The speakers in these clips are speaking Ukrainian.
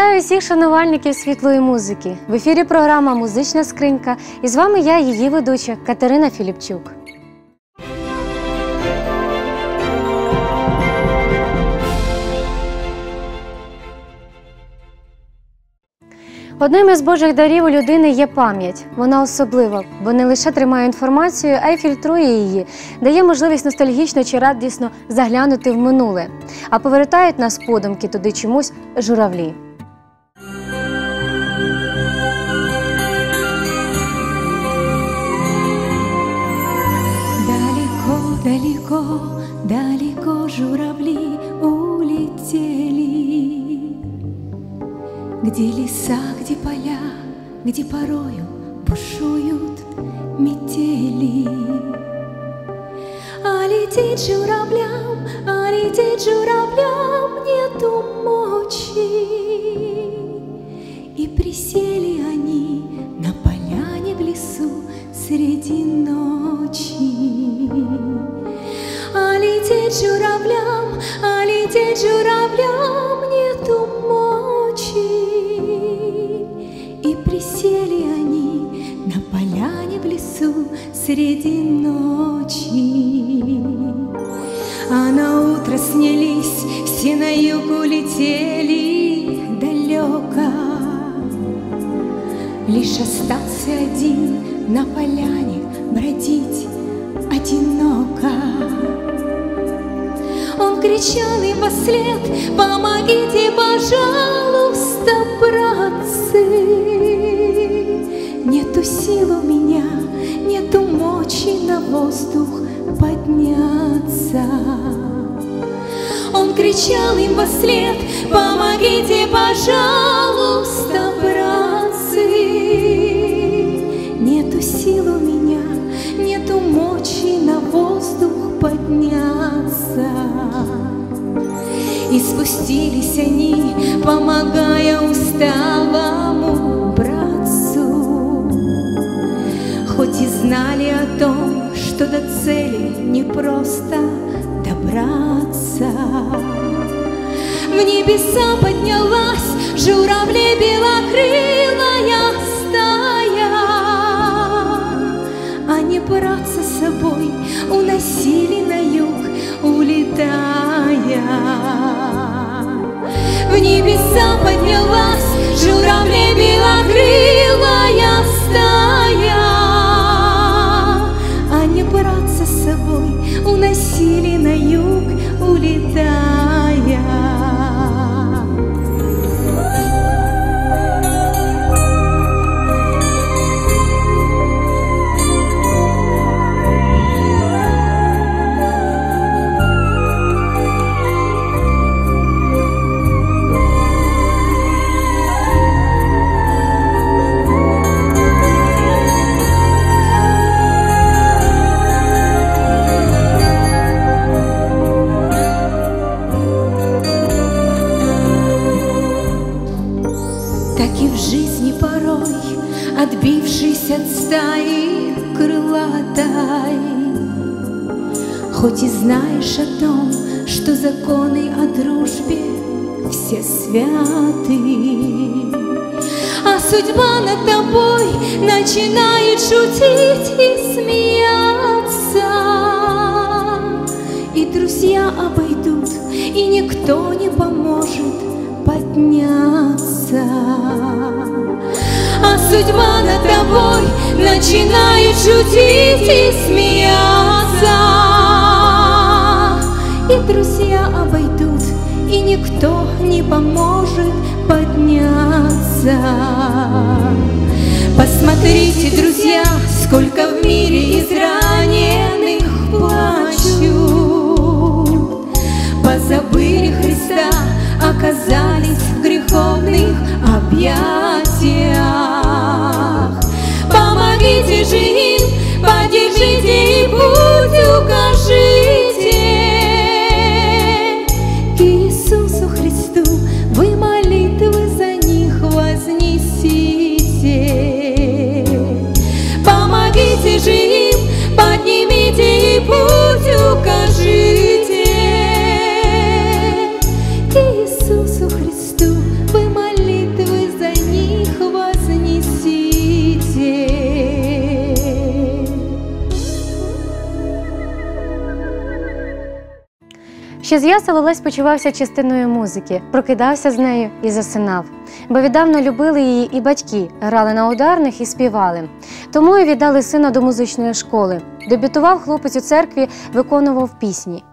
Вітаю всіх шанувальників світлої музики. В ефірі програма Музична скринька. І з вами я, її ведуча Катерина Філіпчук. Одним із Божих дарів у людини є пам'ять. Вона особлива, бо не лише тримає інформацію, а й фільтрує її, дає можливість ностальгічно чи радісно заглянути в минуле, а повертають нас подумки туди чомусь журавлі. Где леса, где поля, где порою бушуют метели А лететь журавлям, а лететь журавлям нету мочи И присели они на поляне в лесу среди ночи. А лететь журавлям, а лететь журавлям среди ночи. А на утро снялись, все на юг улетели далеко. Лишь остался один на поляне бродить одиноко. Он кричал им во след, помогите, пожалуйста, кричал им во след, помогите, пожалуйста, братцы. Нету сил у меня, нету мочи на воздух подняться. И спустились они, помогая усталому братцу. Хоть и знали о том, что до цели непросто добраться. В небеса поднялась журавли белокрылая стая. Они браться с собой уносили на юг, улетая. В небеса поднялась журавли белокрылая шутить и смеяться, И друзья обойдут, и никто не поможет подняться. А судьба над тобой начинает шутить и смеяться. И друзья обойдут, и никто не поможет подняться. Посмотрите, друзья, сколько в мире израненных плачут. Позабыли Христа, оказались в греховных объятиях. Помогите же им, поддержите и путь укажите. Ще з ясел Олесь почувався частиною музики, прокидався з нею і засинав. Бо віддавна любили її і батьки, грали на ударних і співали. Тому і віддали сина до музичної школи. Дебютував хлопець у церкві, виконував пісні.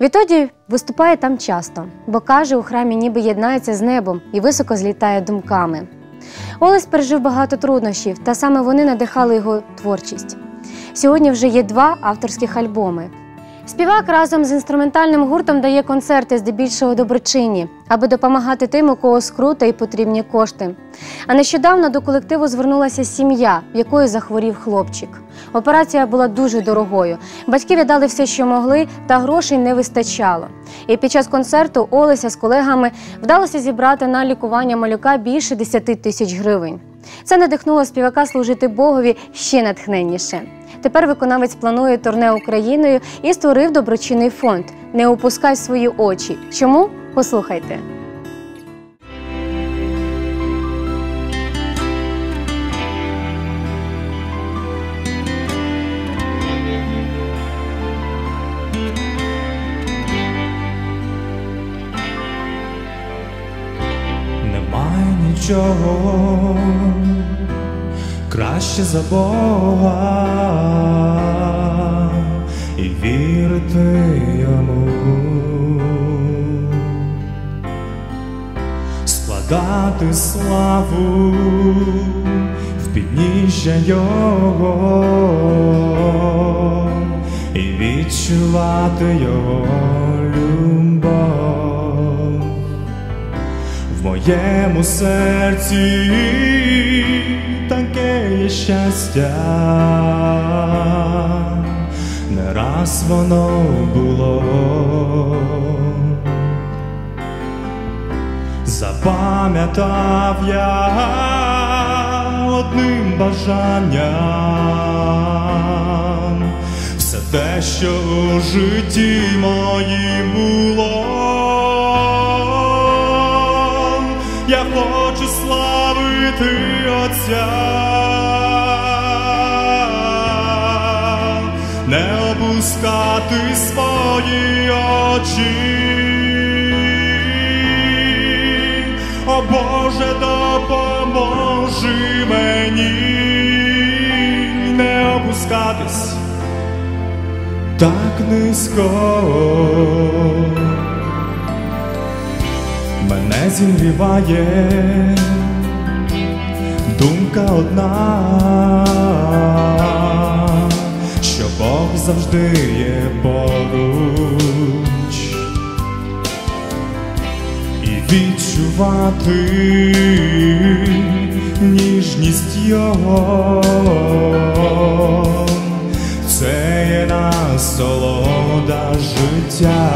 Відтоді виступає там часто, бо каже, у храмі ніби єднається з небом і високо злітає думками. Олесь пережив багато труднощів, та саме вони надихали його творчість. Сьогодні вже є два авторських альбоми. Співак разом з інструментальним гуртом дає концерти здебільшого доброчинні, аби допомагати тим, у кого скрута і потрібні кошти. А нещодавно до колективу звернулася сім'я, в якої захворів хлопчик. Операція була дуже дорогою. Батьки віддали все, що могли, та грошей не вистачало. І під час концерту Олеся з колегами вдалося зібрати на лікування малюка більше 10 тисяч гривень. Це надихнуло співака служити Богові ще натхненніше. Тепер виконавець планує турне Україною і створив доброчинний фонд. Не опускай свої очі. Чому? Послухайте. Немає нічого краще за Бога. І вірити йому, складати славу в підніжжя Його. І відчувати Його любов. В моєму серці щастя, не раз воно було. Запам'ятав я одним бажанням все те, що у житті моїм було. Я хочу славити Отця, очі. О Боже, допоможи мені не опускатись так низько. Мене зігріває думка одна, що Бог завжди є поруч відчувати ніжність Його. Це є насолода життя.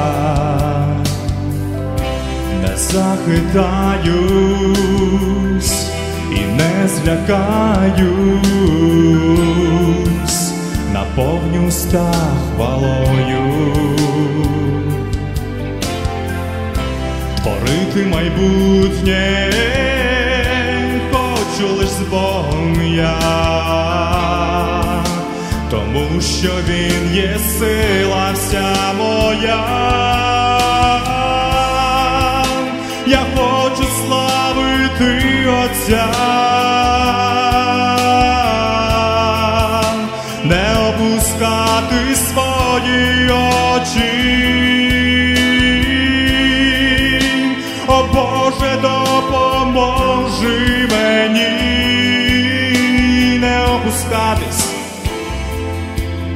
Не захитаюсь і не злякаюсь, наповню ста хвалою, творити майбутнє, хочу лиш з Богом я, тому що Він є сила вся моя. Я хочу славити Отця,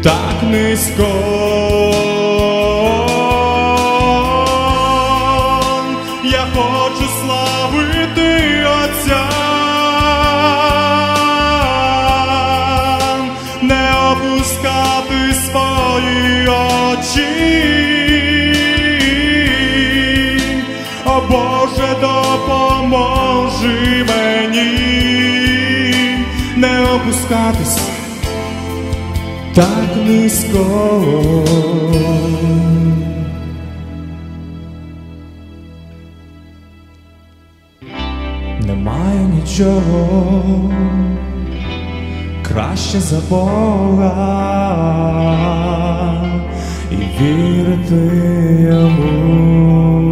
так низько. Я хочу славити Отця, не опускати свої очі. О Боже, допоможи мені не опускатись так низько. Немає нічого краще за Бога і вірити йому.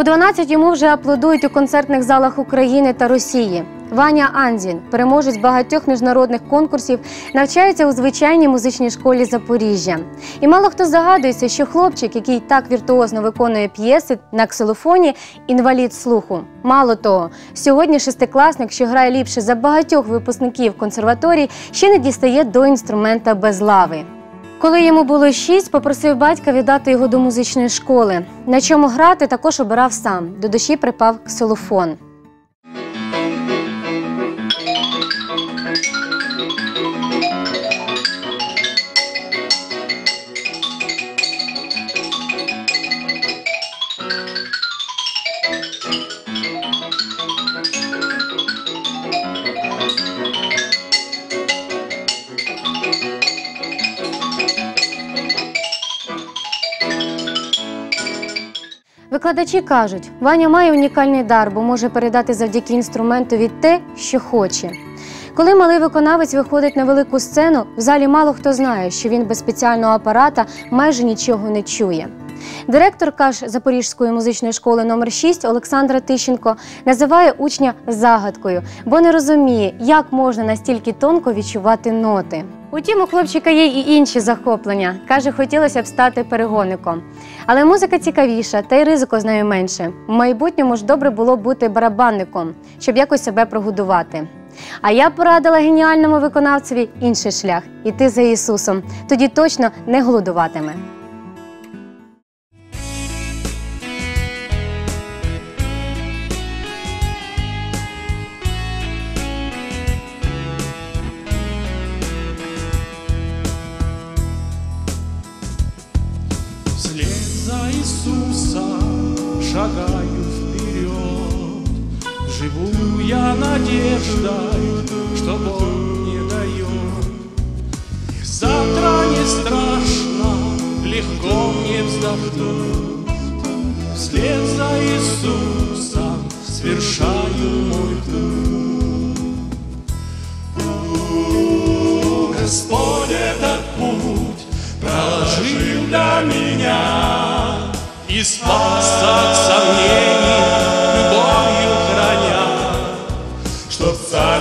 У 12 йому вже аплодують у концертних залах України та Росії. Ваня Анзін, переможець багатьох міжнародних конкурсів, навчається у звичайній музичній школі Запоріжжя. І мало хто здогадується, що хлопчик, який так віртуозно виконує п'єси на ксилофоні, інвалід слуху. Мало того, сьогодні шестикласник, що грає ліпше за багатьох випускників консерваторії, ще не дістає до інструмента без лави. Коли йому було шість, попросив батька віддати його до музичної школи. На чому грати також обирав сам. До душі припав ксилофон. Викладачі кажуть, Ваня має унікальний дар, бо може передати завдяки інструментові те, що хоче. Коли малий виконавець виходить на велику сцену, в залі мало хто знає, що він без спеціального апарата майже нічого не чує. Директорка ж Запорізької музичної школи номер 6 Олександра Тищенко називає учня загадкою, бо не розуміє, як можна настільки тонко відчувати ноти. Утім, у хлопчика є і інші захоплення. Каже, хотілося б стати перегонником. Але музика цікавіша, та й ризику з нею менше. В майбутньому ж добре було бути барабанником, щоб якось себе прогодувати. А я порадила геніальному виконавцеві інший шлях іти за Ісусом. Тоді точно не голодуватиме.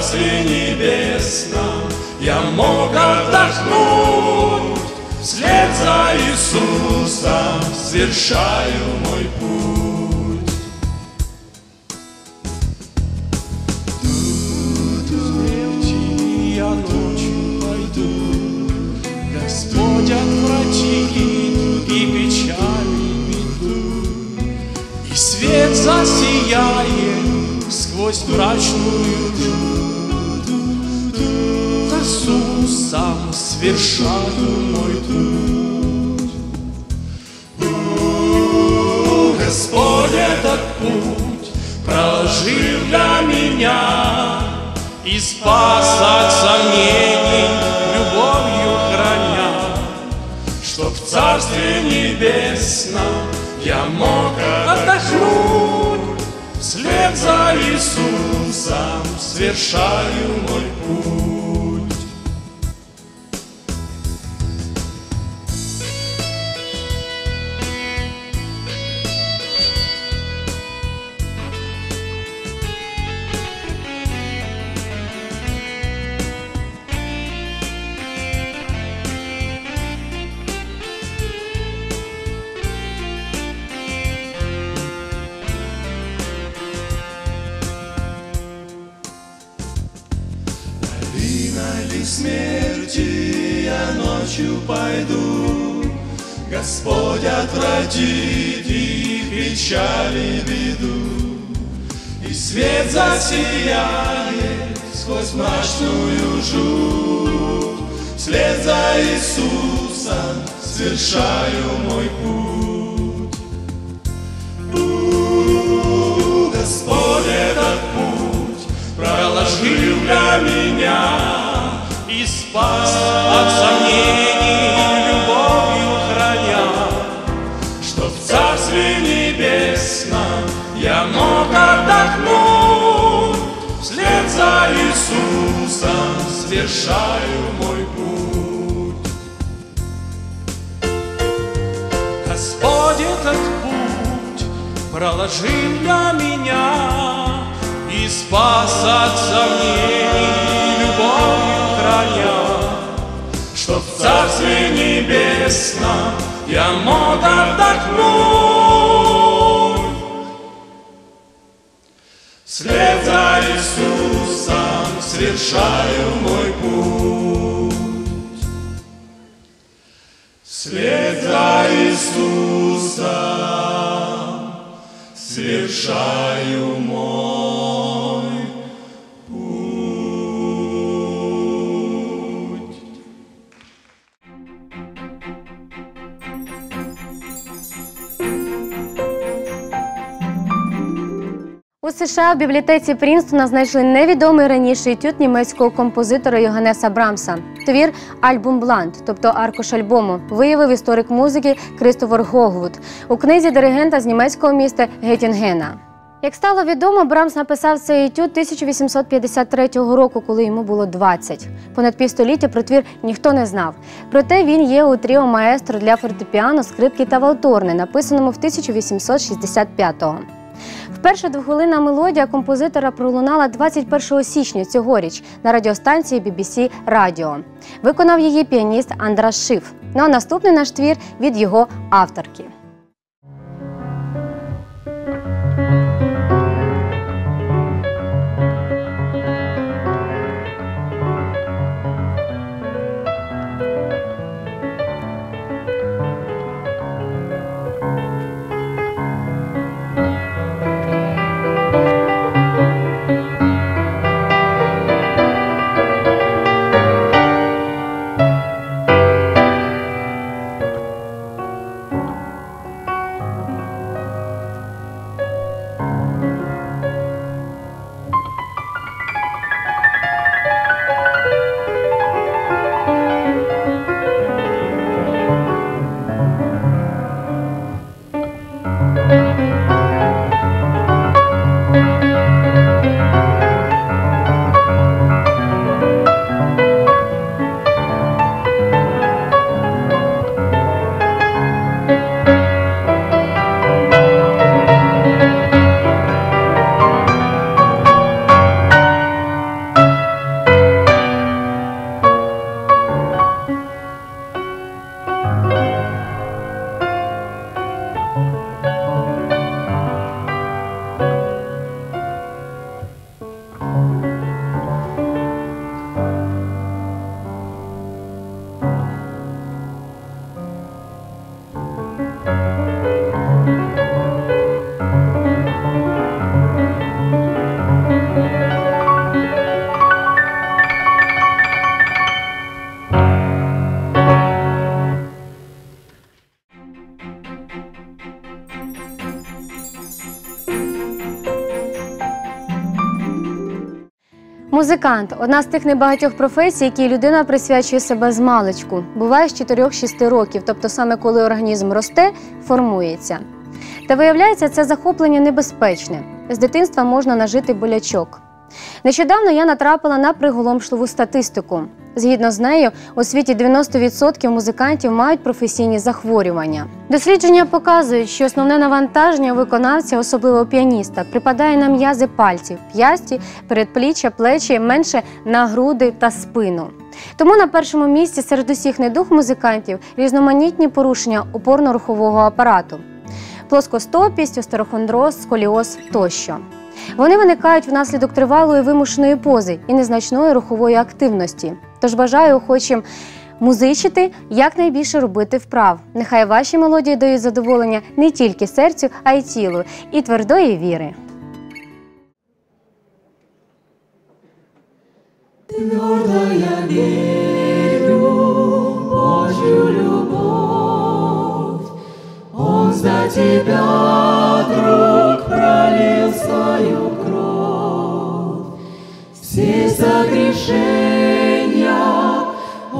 Царстве Небесном я мог отдохнуть. Вслед за Иисусом совершаю мой путь. Смерти я ночью пойду, Господь отвратит и печали беду, И свет засияет сквозь мрачную жуту. Иисусом свершаю мой путь. У, Господь этот путь проложил для меня и спас от сомнений любовью храня, Чтоб в Царстве Небесном я мог отдохнуть. Вслед за Иисусом свершаю мой путь. Засияет сквозь мрачную жуть. Вслед за Иисусом совершаю мой путь. У, Господь этот путь проложил для меня и спас от сомнений любовью храня, что в Царстве я мог отдохнуть. Совершаю мой путь. Господь этот путь проложил для меня И спас от сомнений любовью храня Чтоб в Царстве Небесном я мог отдохнуть Вслед за Иисусом совершаю мой путь. Вслед за Иисусом совершаю мой У США в бібліотеці Прінстона знайшли невідомий раніше етюд німецького композитора Йоганнеса Брамса. Твір Альбум Бланд, тобто аркуш альбому, виявив історик музики Кристофер Гогвуд у книзі диригента з німецького міста Геттінгена. Як стало відомо, Брамс написав цей етюд 1853 року, коли йому було 20. Понад півстоліття про твір ніхто не знав. Проте він є у тріо маестро для фортепіано, скрипки та валторни, написаному в 1865-го. Вперше двохвилинна мелодія композитора пролунала 21 січня цьогоріч на радіостанції BBC Радіо. Виконав її піаніст Андрас Шиф. Ну а наступний наш твір від його авторки. Музикант одна з тих небагатьох професій, які людина присвячує себе з маличку. Буває з 4-6 років, тобто саме коли організм росте, формується. Та виявляється, це захоплення небезпечне. З дитинства можна нажити болячок. Нещодавно я натрапила на приголомшливу статистику. Згідно з нею, у світі 90% музикантів мають професійні захворювання. Дослідження показують, що основне навантаження виконавця, особливо піаніста, припадає на м'язи пальців, п'ясті, передпліччя, плечі, менше на груди та спину. Тому на першому місці серед усіх недуг музикантів різноманітні порушення опорно-рухового апарату, плоскостопість, остерохондроз, сколіоз тощо. Вони виникають внаслідок тривалої вимушеної пози і незначної рухової активності. Тож бажаю охочим музичити якнайбільше робити вправ. Нехай ваші мелодії дають задоволення не тільки серцю, а й тілу і твердої віри. Твердо я верю Божью любовь. Он за тебя, друг, пролил свою кровь. Все согрешения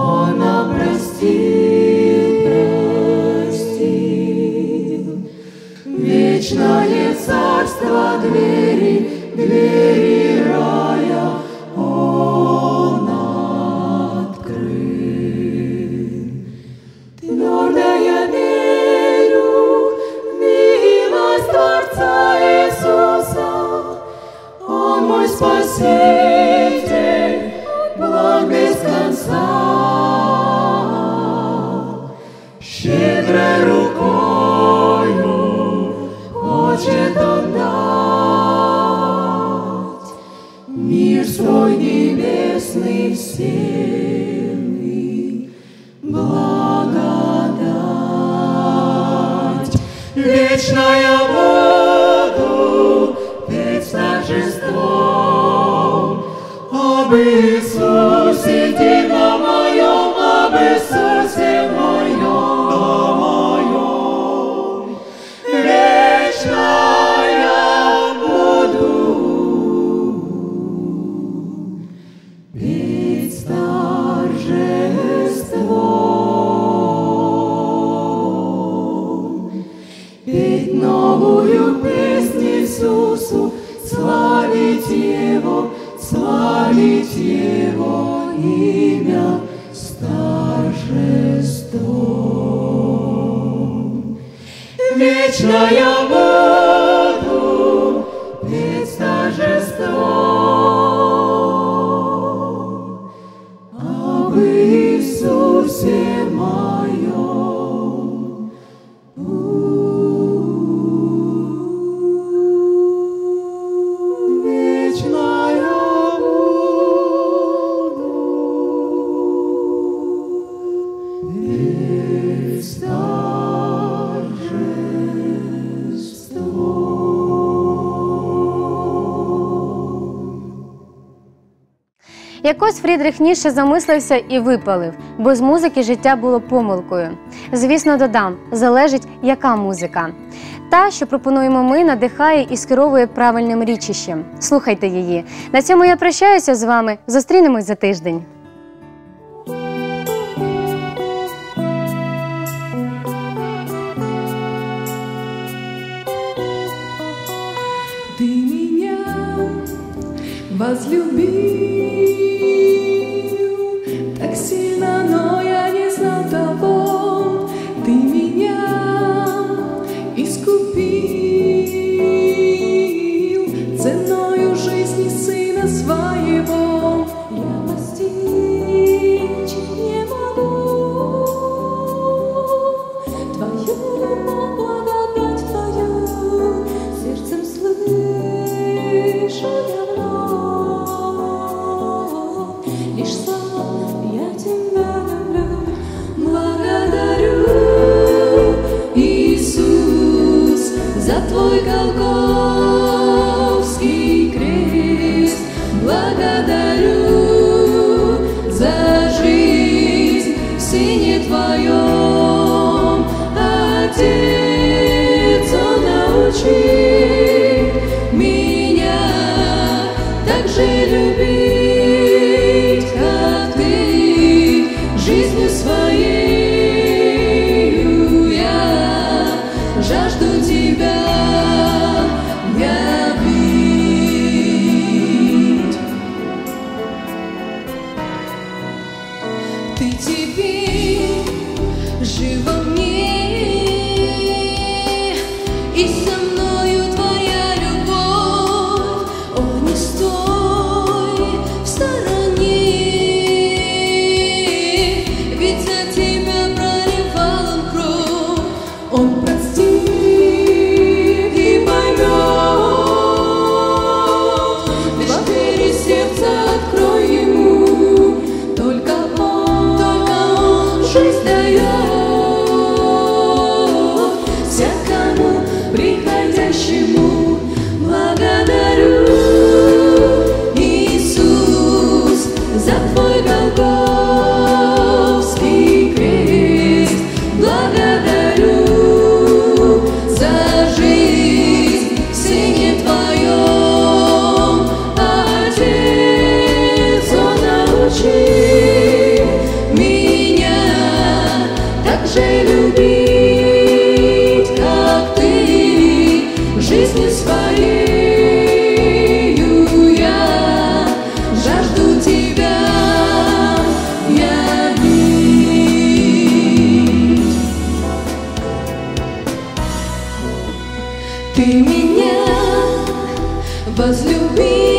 Он простил, be so. Якось Фрідрих Ніше замислився і випалив, бо з музики життя було помилкою. Звісно, додам, залежить, яка музика. Та, що пропонуємо ми, надихає і скеровує правильним річищем. Слухайте її. На цьому я прощаюся з вами. Зустрінемось за тиждень. Ты меня возлюбил. сердце научи. Ты меня возлюбил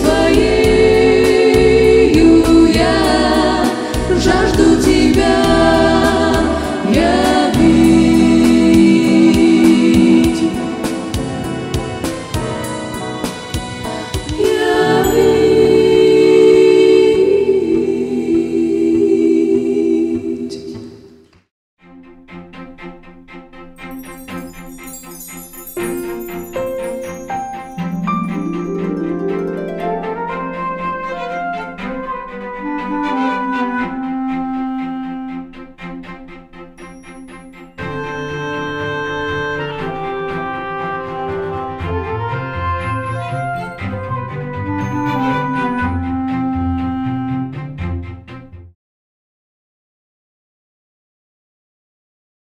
for you.